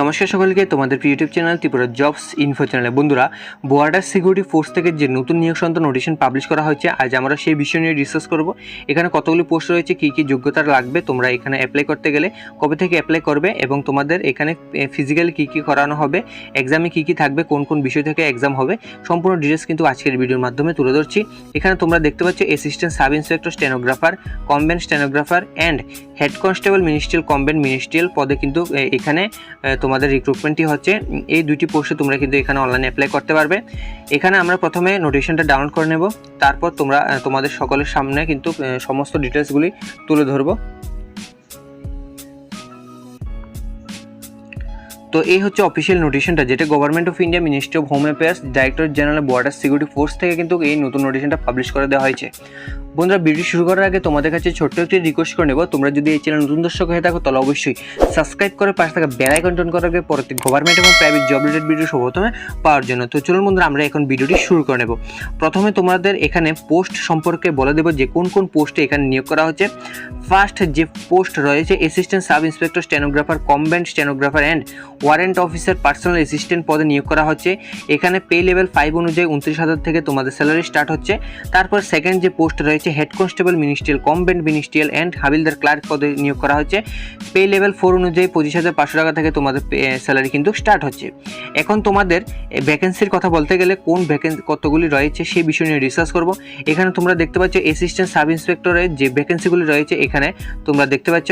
নমস্কার সকলকে, তোমাদের YouTube channel Tripura jobs info চ্যানেলে বন্ধুরা বর্ডার সিকিউরিটি ফোর্স থেকে যে নতুন নিয়োগ সংক্রান্ত নোটিশন পাবলিশ করা হয়েছে, আজ আমরা সেই বিষয় নিয়ে ডিসকাস করব। এখানে কতগুলি পোস্ট রয়েছে, কী কী যোগ্যতা লাগবে, তোমরা এখানে অ্যাপ্লাই করতে গেলে কবে থেকে অ্যাপ্লাই করবে এবং তোমাদের এখানে ফিজিক্যালি কী কী করানো হবে এক্সামে কী কী থাকবে, কোন কোন বিষয় থেকে এক্সাম হবে, সম্পূর্ণ ডিটেলস কিন্তু আজকের ভিডিওর মাধ্যমে তুলে ধরছি। এখানে তোমরা দেখতে পাচ্ছ assistant sub inspector stenographer combatant stenographer and head constable ministerial combatant ministerial পদে কিন্তু এখানে তোমাদের রিক্রুটমেন্টটি হচ্ছে এই দুইটি পোস্টে তোমরা কিন্তু এখানে অনলাইনে অ্যাপ্লাই করতে পারবে। এখানে আমরা প্রথমে নোটিশনটা ডাউনলোড করে নেব, তারপর তোমরা তোমাদের সকলের সামনে কিন্তু সমস্ত ডিটেলসগুলি তুলে ধরবো। তো এই হচ্ছে অফিসিয়াল নোটিশনটা যেটা government of India ministry of home affairs director general border security force থেকে কিন্তু এই নতুন নোটিশনটা পাবলিশ করে দেওয়া হয়েছে। বন্ধুরা ভিডিও শুরু করার আগে তোমাদের কাছে ছোট্ট একটি রিকোয়েস্ট করে নেব। তোমরা যদি এই চ্যানেল নতুন দর্শক হয়ে থাকো, তাহলে অবশ্যই সাবস্ক্রাইব করে পাশে থাকা বেল আইকন টন করার আগে পরবর্তী গভর্নমেন্ট এবং প্রাইভেট জব রিলেটেড ভিডিও সর্বপ্রথমে পাওয়ার জন্য। তো চলুন বন্ধুরা, আমরা এখন ভিডিওটি শুরু করে নেব। প্রথমে তোমাদের এখানে পোস্ট সম্পর্কে বলে দেবো যে কোন কোন পোস্টে এখানে নিয়োগ করা হচ্ছে। ফার্স্ট যে পোস্ট রয়েছে assistant sub inspector stenographer combatant stenographer and warrant officer personal assistant পদে নিয়োগ করা হচ্ছে। এখানে পে লেভেল ফাইভ অনুযায়ী উনত্রিশ হাজার থেকে তোমাদের স্যালারি স্টার্ট হচ্ছে। তারপর সেকেন্ড যে পোস্ট রয়েছে head constable ministerial combatant ministerial and havildar clerk পদে নিয়োগ করা হচ্ছে পে লেভেল ফোর অনুযায়ী পঁচিশ হাজার পাঁচশো টাকা থেকে তোমাদের স্যালারি কিন্তু স্টার্ট হচ্ছে। এখন তোমাদের ভ্যাকেন্সির কথা বলতে গেলে কোন ভ্যাকেন্সি কতগুলি রয়েছে সেই বিষয় নিয়ে রিসার্চ করব। এখানে তোমরা দেখতে পাচ্ছ অ্যাসিস্ট্যান্ট সাব ইন্সপেক্টরের যে ভ্যাকেন্সিগুলি রয়েছে এখানে তোমরা দেখতে পাচ্ছ।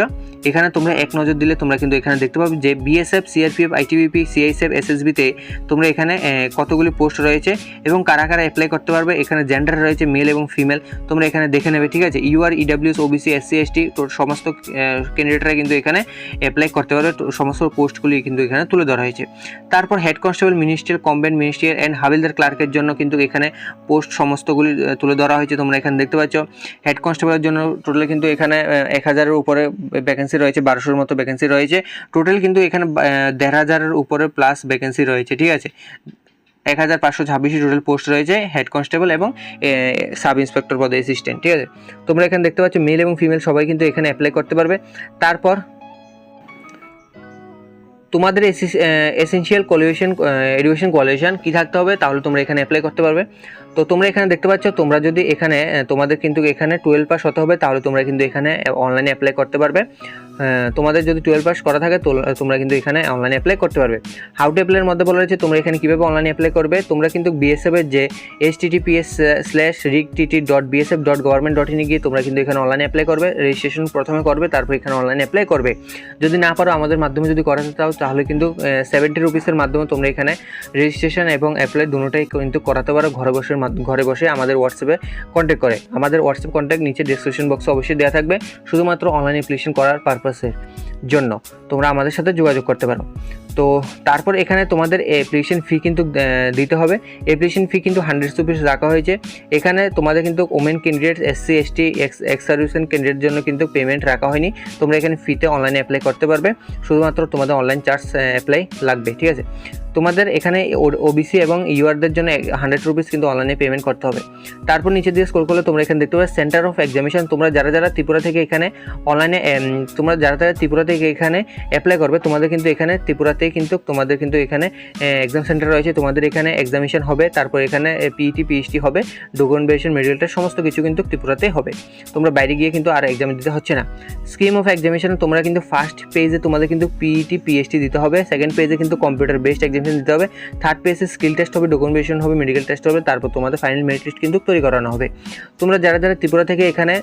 এখানে তোমরা এক নজর দিলে তোমরা কিন্তু এখানে দেখতে পাবে যে বিএসএফ সিআরপিএফ আইটিবিপি সিআইএসএফ এসএসবিতে তোমরা এখানে কতগুলি পোস্ট রয়েছে এবং কারা কারা অ্যাপ্লাই করতে পারবে। এখানে জেন্ডার রয়েছে মেল এবং ফিমেল তোমরা এখানে দেখে নেবে, ঠিক আছে? UR EWS OBC SC ST সমস্ত ক্যান্ডিডেটরা কিন্তু এখানে অ্যাপ্লাই করতে পারবে সমস্ত পোস্টগুলি কিন্তু এখানে তুলে ধরা হয়েছে। তারপর head constable ministerial combatant ministerial and havildar ক্লার্কের জন্য কিন্তু এখানে পোস্ট সমস্তগুলি তুলে ধরা হয়েছে, তোমরা এখানে দেখতে পাচ্ছ। হেড কনস্টেবলের জন্য টোটাল কিন্তু এখানে এক হাজারের উপরে ভ্যাকেন্সি রয়েছে, বারোশোর মতো ভ্যাকেন্সি রয়েছে। টোটাল কিন্তু এখানে দেড় হাজারের উপরে প্লাস ভ্যাকেন্সি রয়েছে, ঠিক আছে? এক হাজার পাঁচশো ছাব্বিশটি টোটাল পোস্ট রয়েছে হেড কনস্টেবল এবং সাব ইন্সপেক্টর পদে অ্যাসিস্ট্যান্ট ঠিক আছে? তোমরা এখানে দেখতে পাচ্ছ মেল এবং ফিমেল সবাই কিন্তু এখানে অ্যাপ্লাই করতে পারবে। তারপর, তোমাদের এসেনশিয়াল কোয়ালিফিকেশন এডুকেশন কোয়ালিফিকেশন কী থাকতে হবে, তাহলে তোমরা এখানে অ্যাপ্লাই করতে পারবে। তো তোমরা এখানে দেখতে পাচ্ছ, তোমরা যদি এখানে তোমাদের কিন্তু এখানে টুয়েলভ পাস হতে হবে, তাহলে তোমরা কিন্তু এখানে অনলাইনে অ্যাপ্লাই করতে পারবে। তোমাদের যদি টুয়েলভ পাস করা থাকে তোমরা কিন্তু এখানে অনলাইনে অ্যাপ্লাই করতে পারবে। হাউ টু অ্যাপ্লাইয়ের মধ্যে বলা রয়েছে, তোমরা এখানে কীভাবে অনলাইনে অ্যাপ্লাই করবে, তোমরা কিন্তু বিএসএফ এর যে এস টিটিপিএস স্ল্যাশ রিক TT dot BSF dot government dot ইনে গিয়ে তোমরা কিন্তু এখানে অনলাইনে অ্যাপ্লাই করবে রেজিস্ট্রেশন প্রথমে করবে, তারপর এখানে অনলাইনে অ্যাপ্লাই করবে। যদি না পারো আমাদের মাধ্যমে যদি করাতে চাও, তাহলে কিন্তু সেভেন্টি রুপিসের মাধ্যমে তোমরা এখানে রেজিস্ট্রেশন এবং অ্যাপ্লাই দুটোটাই কিন্তু করাতে পারো, ঘরে বসে ঘরে বসে আমাদের হোয়াটসঅ্যাপে কন্ট্যাক্ট করে। আমাদের হোয়াটসঅ্যাপ কন্ট্যাক্ট নিচে ডিসক্রিপশন বক্সে অবশ্যই দেওয়া থাকবে। শুধুমাত্র অনলাইন অ্যাপ্লিকেশন করার পারপাসের জন্য তোমরা আমাদের সাথে যোগাযোগ করতে পারো। তো তারপর এখানে তোমাদের অ্যাপ্লিকেশন ফি কিন্তু দিতে হবে। অ্যাপ্লিকেশন ফি কিন্তু হান্ড্রেড রুপিস রাখা হয়েছে। এখানে তোমাদের কিন্তু women candidate SC ST ex ex servicemen candidate জন্য কিন্তু পেমেন্ট রাখা হয়নি। তোমরা এখানে ফিতে অনলাইনে অ্যাপ্লাই করতে পারবে। শুধুমাত্র তোমাদের অনলাইন চার্জ অ্যাপ্লাই লাগবে, ঠিক আছে? তোমাদের এখানে ওবিসি এবং ইউআরদের জন্য হান্ড্রেড রুপিস কিন্তু অনলাইনে পেমেন্ট করতে হবে। তারপর নিচে দিয়ে স্কোর করলে তোমরা এখানে দেখতে পাবে সেন্টার অফ এক্সামিনেশন তোমরা যারা যারা ত্রিপুরা থেকে এখানে অনলাইনে তোমরা যারা যারা ত্রিপুরা থেকে এখানে অ্যাপ্লাই করবে, তোমাদের কিন্তু এখানে ত্রিপুরাতেই কিন্তু, তোমাদের কিন্তু এখানে এক্সাম সেন্টার রয়েছে। তোমাদের এখানে এক্সামিনেশন হবে, তারপর এখানে পিইটি পিএইচডি হবে ডকুমেন্টেশন মেডিকেল টেস্ট সমস্ত কিছু কিন্তু ত্রিপুরাতেই হবে। তোমরা বাইরে গিয়ে কিন্তু আর এক্সাম দিতে হচ্ছে না। স্কিম অফ এক্সামিনেশন তোমরা কিন্তু ফার্স্ট পেজে তোমাদের কিন্তু পিইটি পিএইচডি দিতে হবে। সেকেন্ড পেজে কিন্তু কম্পিউটার বেসড এক্সামিনেশন দিতে হবে। থার্ড পেজে স্কিল টেস্ট হবে ডকুমেন্টেশন হবে মেডিকেল টেস্ট হবে, তারপর তোমাদের ফাইনাল মেরিট লিস্ট কিন্তু তৈরি করানো হবে। তোমরা যারা যারা ত্রিপুরা থেকে এখানে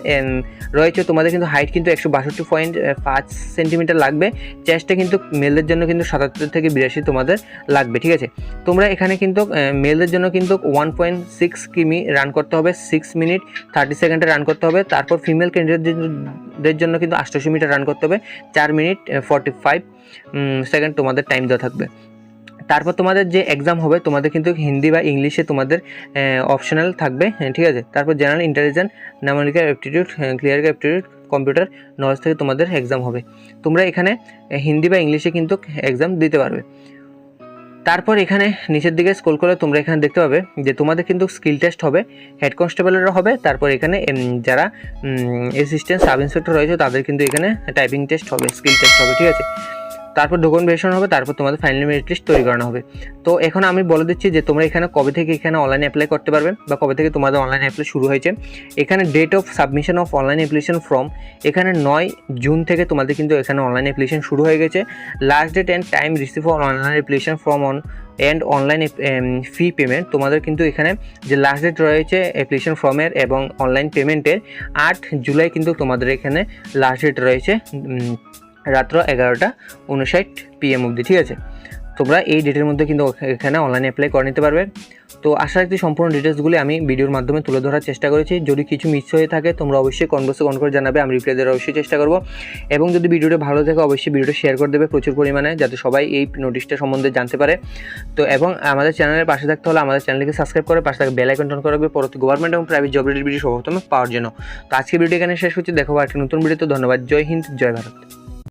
রয়েছে, তোমাদের কিন্তু হাইট কিন্তু একশো বাষট্টি পয়েন্ট পাঁচ সেন্টিমিটার লাগবে। চেস্টে কিন্তু মেলদের জন্য কিন্তু সাতাত্তর থেকে বিরাশি তোমাদের লাগবে, ঠিক আছে? তোমরা এখানে কিন্তু মেলদের জন্য কিন্তু ওয়ান পয়েন্ট সিক্স কিমি রান করতে হবে সিক্স মিনিট থার্টি সেকেন্ডে রান করতে হবে। তারপর ফিমেল ক্যান্ডিডেটদের জন্য কিন্তু আটশোশো মিটার রান করতে হবে, চার মিনিট ফর্টি ফাইভ সেকেন্ড তোমাদের টাইম দেওয়া থাকবে। তারপর তোমাদের যে এক্সাম হবে তোমাদের কিন্তু হিন্দি বা ইংলিশে তোমাদের অপশনাল থাকবে হ্যাঁ, ঠিক আছে? তারপর general intelligence নামনিকা aptitude clear aptitude computer knowledge থেকে তোমাদের এক্সাম হবে। তোমরা এখানে হিন্দি বা ইংলিশে কিন্তু এক্সাম দিতে পারবে। তারপর এখানে নিচের দিকে স্ক্রল করলে তোমরা এখানে দেখতে পাবে যে তোমাদের কিন্তু স্কিল টেস্ট হবে হেড কনস্টেবলেরও হবে তারপর এখানে যারা অ্যাসিস্ট্যান্ট সাব ইন্সপেক্টর রয়েছে তাদের কিন্তু এখানে টাইপিং টেস্ট হবে স্কিল টেস্ট হবে ঠিক আছে? তারপর ডকুমেন্ট ভেরিফিকেশন হবে, তারপর তোমাদের ফাইনাল মেরিট লিস্ট তৈরি করানো হবে। তো এখন আমি বলে দিচ্ছি যে তোমরা এখানে কবে থেকে এখানে অনলাইন অ্যাপ্লাই করতে পারবে বা কবে থেকে তোমাদের অনলাইন অ্যাপ্লাই শুরু হয়েছে। এখানে date of submission of online application form এখানে নয় জুন থেকে তোমাদের কিন্তু এখানে অনলাইন অ্যাপ্লিকেশন শুরু হয়ে গেছে। Last date and time receive on online application form on and online fee payment তোমাদের কিন্তু এখানে যে লাস্ট ডেট রয়েছে অ্যাপ্লিকেশন ফর্মের এবং অনলাইন পেমেন্টের আট জুলাই কিন্তু তোমাদের এখানে লাস্ট ডেট রয়েছে রাত্র এগারোটা উনষাট পিএম অবধি, ঠিক আছে? তোমরা এই ডেটের মধ্যে কিন্তু এখানে অনলাইনে অ্যাপ্লাই করে নিতে পারবে। তো আশা রাখছি সম্পূর্ণ ডিটেলসগুলি আমি ভিডিওর মাধ্যমে তুলে ধরার চেষ্টা করেছি। যদি কিছু মিস হয়ে থাকে, তোমরা অবশ্যই কনভার্সে কন করে জানাবে, আমি রিপ্লাই দেওয়ার অবশ্যই চেষ্টা করব। এবং যদি ভিডিওটা ভালো থাকে, অবশ্যই ভিডিওটা শেয়ার করে দেবে প্রচুর পরিমাণে, যাতে সবাই এই নোটিশটা সম্বন্ধে জানতে পারে। তো এবং আমাদের চ্যানেলের পাশে থাকতে হলে আমাদের চ্যানেলকে সাবস্ক্রাইব করে, পাশে থাকা বেল আইকন টন করে রাখবে, পরবর্তী গভর্নমেন্ট এবং প্রাইভেট জব রিলেটেড ভিডিও সর্বপ্রথমে পাওয়ার জন্য। তো আজকে ভিডিও এখানে শেষ হচ্ছে দেখো একটা নতুন ভিডিও তো, ধন্যবাদ, জয় হিন্দ, জয় ভারত।